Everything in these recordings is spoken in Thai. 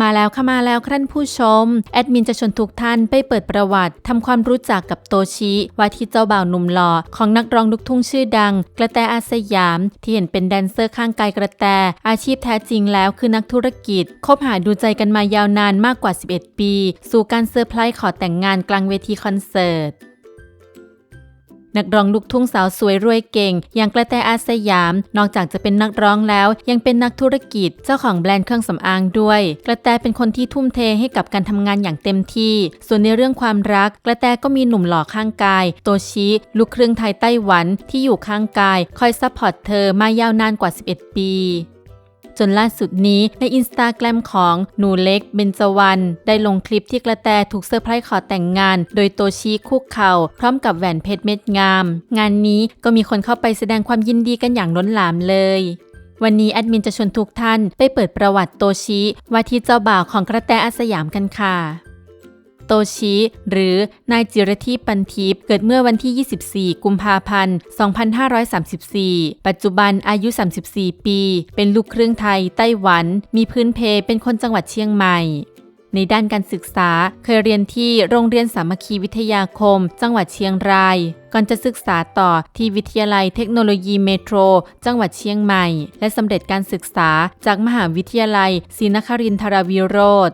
มาแล้วเข้ามาแล้วท่านผู้ชม แอดมินจะชวนทุกท่านไปเปิดประวัติทำความรู้จักกับโตชิว่าที่เจ้าบ่าวหนุ่มหล่อของนักร้องลูกทุ่งชื่อดัง กระแตอาสยาม ที่เห็นเป็นแดนเซอร์ข้างกายกระแต อาชีพแท้จริงแล้วคือนักธุรกิจ คบหาดูใจกันมายาวนานมากกว่า 11 ปี สู่การเซอร์ไพรส์ขอแต่งงานกลางเวทีคอนเสิร์ต นักร้องลูกทุ่งสาวสวยรวยเก่ง อย่างกระแตอาสยาม นอกจากจะเป็นนักร้องแล้ว ยังเป็นนักธุรกิจเจ้าของแบรนด์เครื่องสำอางด้วย กระแตเป็นคนที่ทุ่มเทให้กับการทำงานอย่างเต็มที่ ส่วนในเรื่องความรัก กระแตก็มีหนุ่มหล่อข้างกาย โตชิลูกครึ่งไทยไต้หวันที่อยู่ข้างกาย คอยซัพพอร์ตเธอมายาวนานกว่า 11 ปี จนล่าสุดนี้ในอินสตาแกรมของหนูเล็กเบนจวรรณได้ลงคลิปที่กระแตถูกเซอร์ไพรส์ขอแต่งงาน โดยโตชีคุกเข่า พร้อมกับแหวนเพชรเม็ดงาม งานนี้ก็มีคนเข้าไปแสดงความยินดีกันอย่างล้นหลามเลยวันนี้แอดมินจะชวนทุกท่านไปเปิดประวัติโตชิว่าที่เจ้าบ่าวของกระแตอาสยามกันค่ะ โตชิ หรือนายจิรธีปันทิพย์เกิดเมื่อวันที่ 24 กุมภาพันธ์ 2534 ปัจจุบันอายุ 34 ปี เป็นลูกครึ่งไทย ไต้หวัน มีพื้นเพเป็นคนจังหวัดเชียงใหม่ในด้านการศึกษาเคยเรียนที่โรงเรียนสามัคคีวิทยาคม จังหวัดเชียงราย ก่อนจะศึกษาต่อที่วิทยาลัยเทคโนโลยีเมโทร จังหวัดเชียงใหม่ และสำเร็จการศึกษาจากมหาวิทยาลัยศรีนครินทรวิโรธ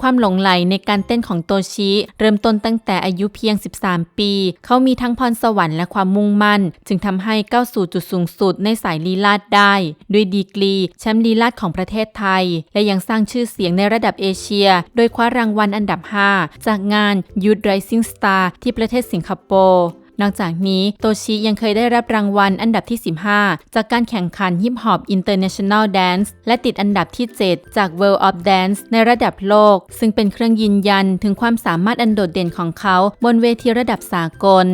ความหลงไหลในการเต้นของโตชิ เริ่มต้นตั้งแต่อายุเพียง 13 ปี เขามีทั้งพรสวรรค์และความมุ่งมั่น จึงทำให้ก้าวสู่จุดสูงสุดในสายลีลาดได้ ด้วยดีกรีแชมป์ลีลาดของประเทศไทย และยังสร้างชื่อเสียงในระดับเอเชีย โดยคว้ารางวัลอันดับ 5 จากงาน Youth Rising Star ที่ประเทศสิงคโปร์ นอกจากนี้โตชิยังเคยได้รับรางวัลอันดับที่ 15 จากการแข่งขัน Hip Hop International Dance และติดอันดับที่ 7 จาก World of Dance ในระดับโลก ซึ่งเป็นเครื่องยืนยันถึงความสามารถอันโดดเด่นของเขาบนเวทีระดับสากล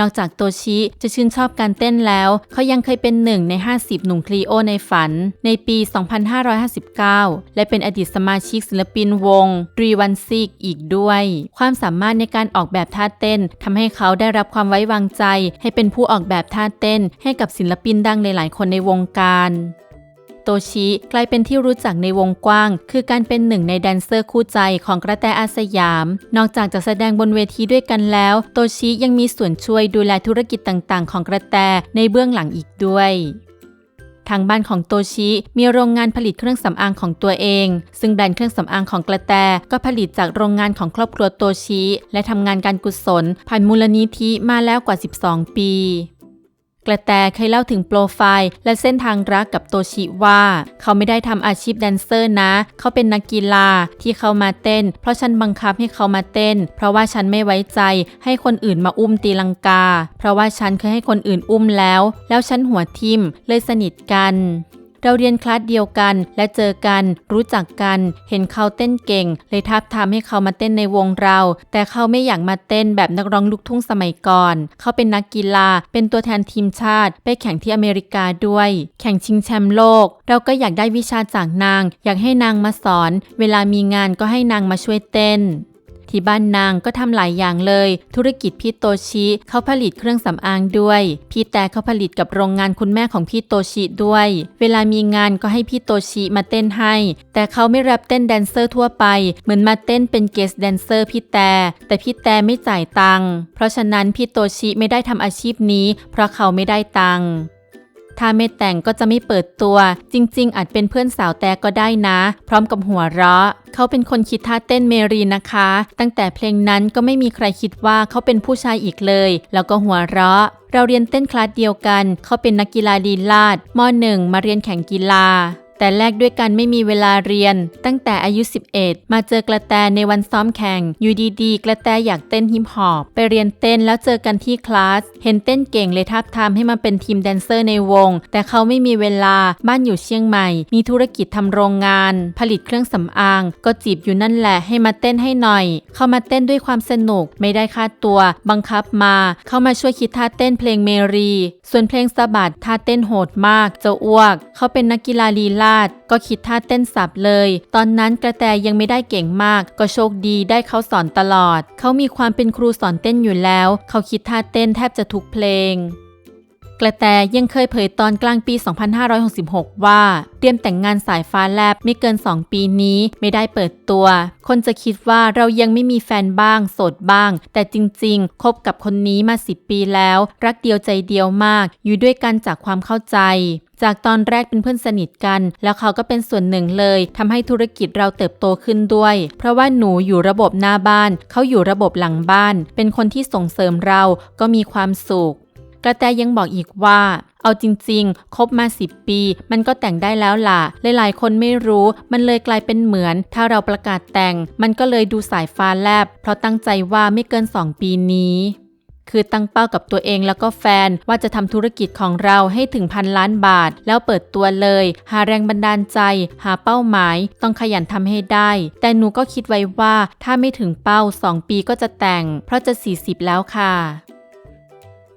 นอกจากโตชิจะชื่นชอบการเต้นแล้ว เขายังเคยเป็นหนึ่งใน 50 หนุ่มคลีโอในฝัน ในปี 2559 และเป็นอดีตสมาชิกศิลปินวงรีวันซิกอีกด้วย ความสามารถในการออกแบบท่าเต้นทำให้เขาได้รับความไว้วางใจ ให้เป็นผู้ออกแบบท่าเต้น ให้กับศิลปินดังหลายๆคนในวงการ โตชิกลายเป็นที่รู้จักในวงกว้าง คือการเป็นหนึ่งในแดนเซอร์คู่ใจของกระแตอาสยาม นอกจากจะแสดงบนเวทีด้วยกันแล้ว โตชิยังมีส่วนช่วยดูแลธุรกิจต่างๆ ของกระแตในเบื้องหลังอีกด้วยทางบ้านของโตชิมีโรงงานผลิตเครื่องสำอางของตัวเอง ซึ่งแบรนด์เครื่องสำอางของกระแตก็ผลิตจากโรงงานของครอบครัวโตชิและทำงานการกุศลผ่านมูลนิธิมาแล้วกว่า 12 ปี กระแตเคยเล่าถึงโปรไฟล์และเส้นทางรักกับโตชิว่า เขาไม่ได้ทำอาชีพแดนเซอร์นะ เขาเป็นนักกีฬาที่เขามาเต้น เพราะฉันบังคับให้เขามาเต้น เพราะว่าฉันไม่ไว้ใจให้คนอื่นมาอุ้มตีลังกา เพราะว่าฉันเคยให้คนอื่นอุ้มแล้ว แล้วฉันหัวทิ่มเลยสนิทกัน เราเรียนคลาสเดียวกัน และเจอกัน รู้จักกัน เห็นเขาเต้นเก่ง เลยทับทามให้เขามาเต้นในวงเรา แต่เขาไม่อยากมาเต้นแบบนักร้องลูกทุ่งสมัยก่อน เขาเป็นนักกีฬา เป็นตัวแทนทีมชาติ ไปแข่งที่อเมริกาด้วย แข่งชิงแชมป์โลก เราก็อยากได้วิชาจากนาง อยากให้นางมาสอน เวลามีงานก็ให้นางมาช่วยเต้น ที่บ้านนางก็ทำหลายอย่างเลย ธุรกิจพี่โตชิเขาผลิตเครื่องสำอางด้วย พี่แต่เขาผลิตกับโรงงานคุณแม่ของพี่โตชิด้วย เวลามีงานก็ให้พี่โตชิมาเต้นให้ แต่เขาไม่รับเต้นแดนเซอร์ทั่วไป เหมือนมาเต้นเป็นเกสแดนเซอร์พี่แต่ แต่พี่แต่ไม่จ่ายตังค์เพราะฉะนั้นพี่โตชิไม่ได้ทำอาชีพนี้ เพราะเขาไม่ได้ตังค์ ถ้าไม่แต่งก็จะไม่เปิดตัว จริง ๆ อาจเป็นเพื่อนสาวแต่ก็ได้นะ พร้อมกับหัวเราะ เขาเป็นคนคิดท่าเต้นเมรีนะคะ ตั้งแต่เพลงนั้นก็ไม่มีใครคิดว่าเขาเป็นผู้ชายอีกเลย แล้วก็หัวเราะ เราเรียนเต้นคลาสเดียวกัน เขาเป็นนักกีฬาลีลาดมหนึ่งมาเรียนแข่งกีฬา แต่แรกด้วยกันไม่มีเวลาเรียน ตั้งแต่อายุ 11 มาเจอกระแตในวันซ้อมแข่งอยู่ดีๆ กระแตอยากเต้นฮิปฮอปไปเรียนเต้นแล้วเจอกันที่คลาส เห็นเต้นเก่งเลยทักทามให้มาเป็นทีมแดนเซอร์ในวง แต่เขาไม่มีเวลาบ้านอยู่เชียงใหม่ มีธุรกิจทำโรงงาน ผลิตเครื่องสำอาง ก็จีบอยู่นั่นแหละให้มาเต้นให้หน่อย เขามาเต้นด้วยความสนุกไม่ได้ค่าตัว บังคับมา เข้ามาช่วยคิดท่าเต้นเพลงเมรี ส่วนเพลงสะบัดท่าเต้นโหดมากจะอ้วก เขาเป็นนักกีฬาลีลาด ก็คิดท่าเต้นสับเลย ตอนนั้นกระแตยังไม่ได้เก่งมาก ก็โชคดีได้เขาสอนตลอด เขามีความเป็นครูสอนเต้นอยู่แล้ว เขาคิดท่าเต้นแทบจะทุกเพลง กระแตยังเคยเผยตอนกลางปี 2566 ว่า เตรียมแต่งงานสายฟ้าแลบไม่เกิน 2 ปีนี้ไม่ได้เปิดตัว คนจะคิดว่าเรายังไม่มีแฟนบ้าง โสดบ้าง แต่จริงๆ คบกับคนนี้มา 10 ปีแล้ว รักเดียวใจเดียวมาก อยู่ด้วยกันจากความเข้าใจจากตอนแรกเป็นเพื่อนสนิทกัน แล้วเขาก็เป็นส่วนหนึ่งเลยทำให้ธุรกิจเราเติบโตขึ้นด้วย เพราะว่าหนูอยู่ระบบหน้าบ้าน เขาอยู่ระบบหลังบ้าน เป็นคนที่ส่งเสริมเราก็มีความสุข กระแตยังบอกอีกว่า เอาจริงๆ คบมา10ปี มันก็แต่งได้แล้วล่ะ หลายๆ คนไม่รู้ มันเลยกลายเป็นเหมือน ถ้าเราประกาศแต่ง มันก็เลยดูสายฟ้าแลบ เพราะตั้งใจว่าไม่เกิน2ปีนี้คือตั้งเป้ากับตัวเองแล้วก็แฟนว่าจะทำธุรกิจของเราให้ถึงพันล้านบาท แล้วเปิดตัวเลย หาแรงบันดาลใจ หาเป้าหมาย ต้องขยันทำให้ได้ แต่หนูก็คิดไว้ว่าถ้าไม่ถึงเป้า 2 ปีก็จะแต่ง เพราะจะ 40 แล้วค่ะ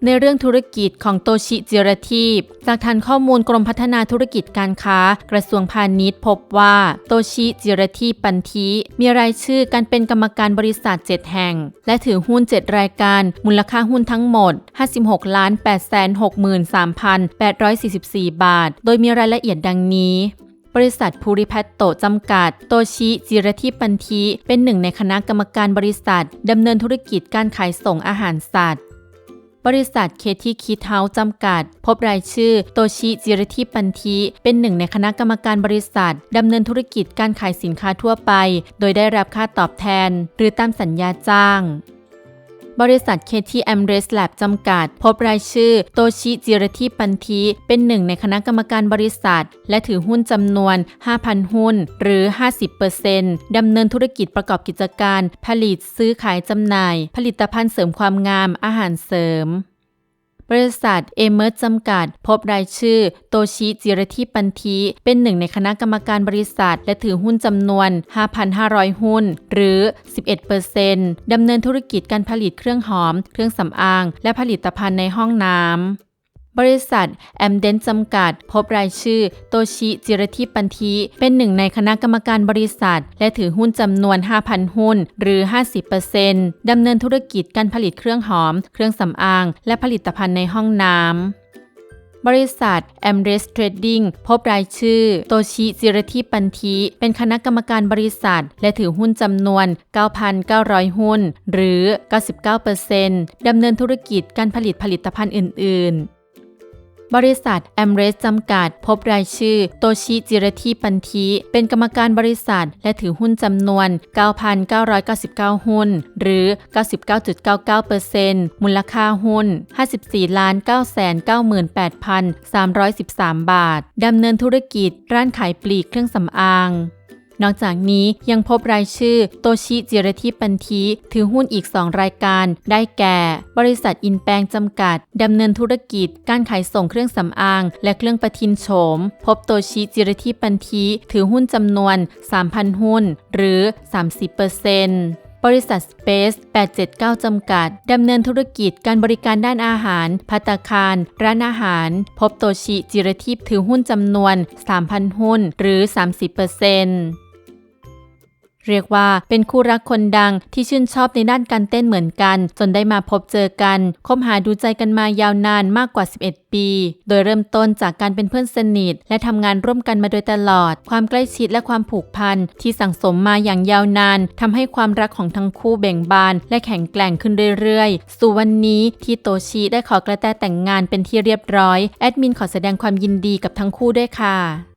ในเรื่องธุรกิจของโตชิจิรทีปจากฐานข้อมูลกรมพัฒนาธุรกิจการค้า กระทรวงพาณิชย์พบว่าโตชิจิรทีปปันทีมีรายชื่อการเป็นกรรมการบริษัท 7 แห่ง และถือหุ้น 7 รายการ มูลค่าหุ้นทั้งหมด 56ล้าน863,844 บาท โดยมีรายละเอียดดังนี้บริษัทภูริพัฒโตจำกัด โตชิจิรทิปันทีเป็นหนึ่งในคณะกรรมการบริษัทดำเนินธุรกิจการขายส่งอาหารสัตว์ บริษัทเคที่คิดเฮาส์จำกัด พบรายชื่อ โตชิจิรทิปันทีเป็นหนึ่งในคณะกรรมการบริษัทดำเนินธุรกิจการขายสินค้าทั่วไป โดยได้รับค่าตอบแทน หรือตามสัญญาจ้าง บริษัท KT a m r e s Lab จำกัด พบรายชื่อ โตชิจิรทิปันทีเป็นหนึ่งในคณะกรรมการบริษัท และถือหุ้นจำนวน 5,000 หุ้น หรือ 50%ดำเนินธุรกิจประกอบกิจการ ผลิตซื้อขายจำหน่าย ผลิตภัณฑ์เสริมความงามอาหารเสริม บริษัทเอเมอร์จำกัด พบรายชื่อ โตชิจิรทิปันทีเป็นหนึ่งในคณะกรรมการบริษัท และถือหุ้นจำนวน 5,500 หุ้น หรือ 11%ดำเนินธุรกิจการผลิตเครื่องหอม เครื่องสำอาง และผลิตภัณฑ์ในห้องน้ำ บริษัทแอมเดนจำกัด พบรายชื่อ โตชิจิรทิปันทีเป็นหนึ่งในคณะกรรมการบริษัท และถือหุ้นจำนวน 5,000 หุ้น หรือ 50%ดำเนินธุรกิจการผลิตเครื่องหอม เครื่องสำอาง และผลิตภัณฑ์ในห้องน้ำบริษัท a m r e s Trading พบรายชื่อ โตชิจิรทิปันทีเป็นคณะกรรมการบริษัท และถือหุ้นจำนวน 9,900 หุ้น หรือ 99%ดำเนินธุรกิจการผลิตผลิตภัณฑ์อื่น ๆ บริษัทแอมเรสจำกัด พบรายชื่อ โตชิจิรทิปันทีเป็นกรรมการบริษัท และถือหุ้นจำนวน 9,999 หุ้น หรือ 99.99%มูลค่าหุ้น 54 998,313 บาท ดำเนินธุรกิจร้านขายปลีกเครื่องสำอาง นอกจากนี้ยังพบรายชื่อโตชิจิรทิปันทีถือหุ้นอีก 2 รายการ ได้แก่ บริษัทอินแปงจำกัด ดำเนินธุรกิจ การขายส่งเครื่องสำอาง และเครื่องประทินโฉม พบโตชิจิรทิปันทีถือหุ้นจำนวน 3,000 หุ้น หรือ 30%บริษัท Space 879 จำกัด ดำเนินธุรกิจการบริการด้านอาหาร พัตคาร ร้านอาหาร พบโตชิจิรทิพถือหุ้นจำนวน 3,000 หุ้น หรือ 30% เรียกว่าเป็นคู่รักคนดังที่ชื่นชอบในด้านการเต้นเหมือนกัน จนได้มาพบเจอกันคบหาดูใจกันมายาวนานมากกว่า 11 ปี โดยเริ่มต้นจากการเป็นเพื่อนสนิท และทำงานร่วมกันมาโดยตลอด ความใกล้ชิดและความผูกพันที่สั่งสมมาอย่างยาวนานทำให้ความรักของทั้งคู่เบ่งบาน และแข็งแกร่งขึ้นเรื่อยๆ สู่วันนี้ที่โตชิได้ขอกระแตแต่งงานเป็นที่เรียบร้อย แอดมินขอแสดงความยินดีกับทั้งคู่ด้วยค่ะ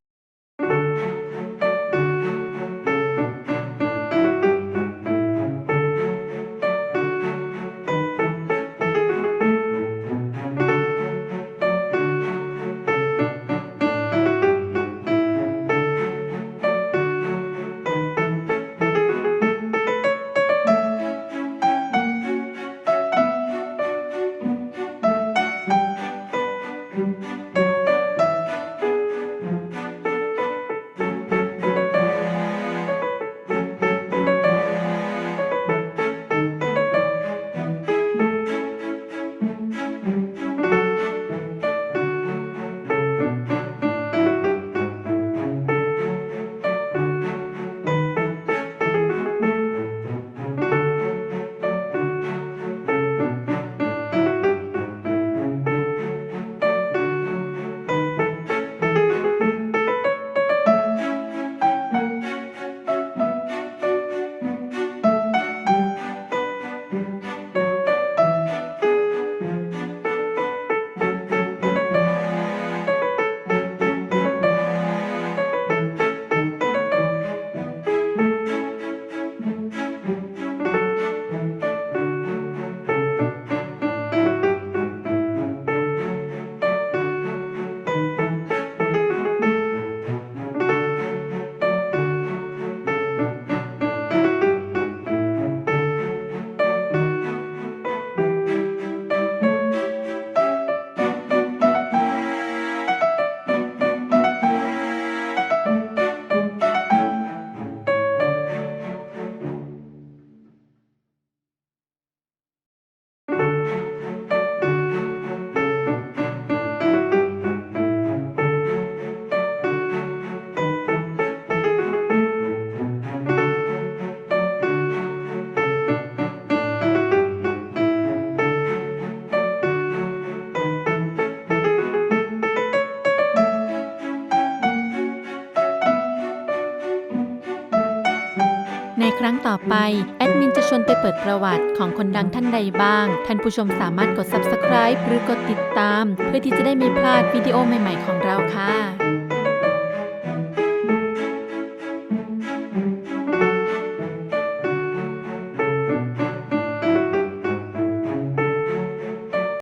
ในครั้งต่อไป แอดมินจะชวนไปเปิดประวัติของคนดังท่านใดบ้าง ท่านผู้ชมสามารถกด subscribe หรือกดติดตาม เพื่อที่จะได้ไม่พลาดวิดีโอใหม่ ๆ ของเราค่ะ